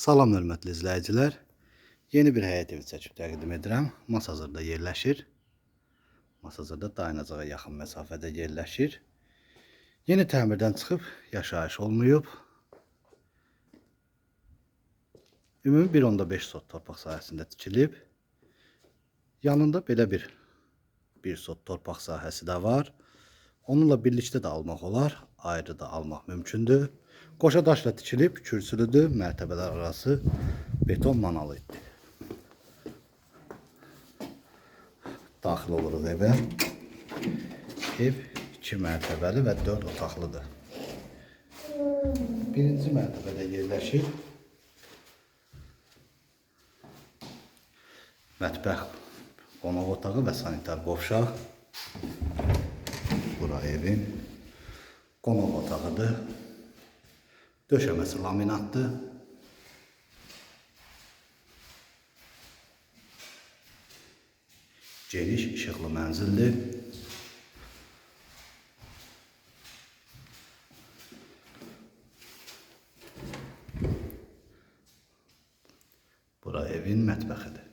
Salam hörmətli izləyicilər. Yeni bir həyət evi çəkib təqdim edirəm. Masazırda yerləşir. Masazırda dayanacağa yaxın məsafədə yerləşir. Yeni təmirdən çıxıb yaşayış olmayıb. Ümumi 1.5 sot torpaq sahəsində tikilib. Yanında belə bir 1 sot torpaq sahəsi də var. Onunla birlikdə də almaq olar, ayrı da almaq mümkündür. Qoşa daşla tikilib, kürsülüdür, mərtəbələr arası beton monolitdir. Daxil oluruq evə. Ev 2 mərtəbəli və 4 otaqlıdır. Birinci mərtəbədə yerləşir. Mətbəx, qonaq otağı və sanitar qovşaq. Bura evin qonaq otağıdır. Döşəməsi laminatdır. Geniş işıqlı mənzildir. Bura evin mətbəxidir.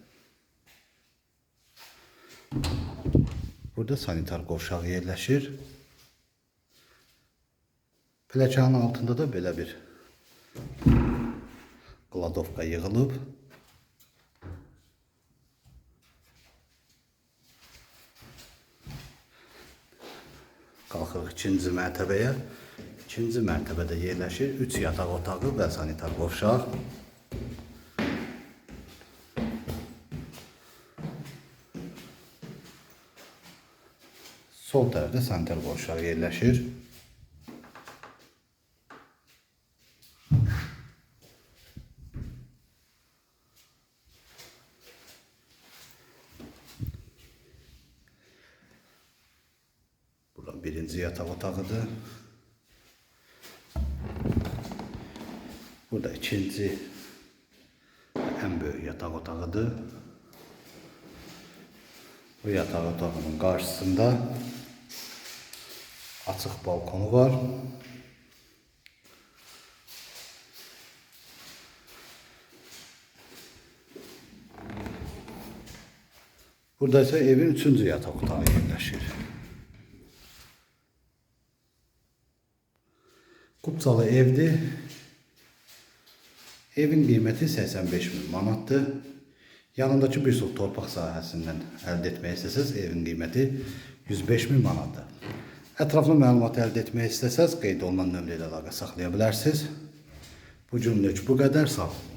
Burada sanitar qovşaq yerləşir. Pləkanın altında da belə bir kladovka yığılıb. Qalxırıq ikinci mərtəbəyə. İkinci mərtəbədə yerləşir 3 yataq otağı və sanitar qovşaq. Sol tərəfdə sanitar qovşaq yerləşir. Bura birinci yataq otağıdır. Burada ikinci en büyük yatak otağıdır. Bu yatak otağının karşısında açık balkonu var. Burada ise evin üçüncü yatak otağı yerleşir. Kupçalı evdir. Evin qiyməti 85 min manatdır. Yanındakı bir sol torpaq sahəsindən əldə etmək istəsəz, evin qiyməti 105 min manatdır. Ətraflı məlumat əldə etmək istəsəz, qeyd olunan nömrə ilə əlaqə saxlaya bilərsiniz. Bu günlük bu qədər. Sağ olun.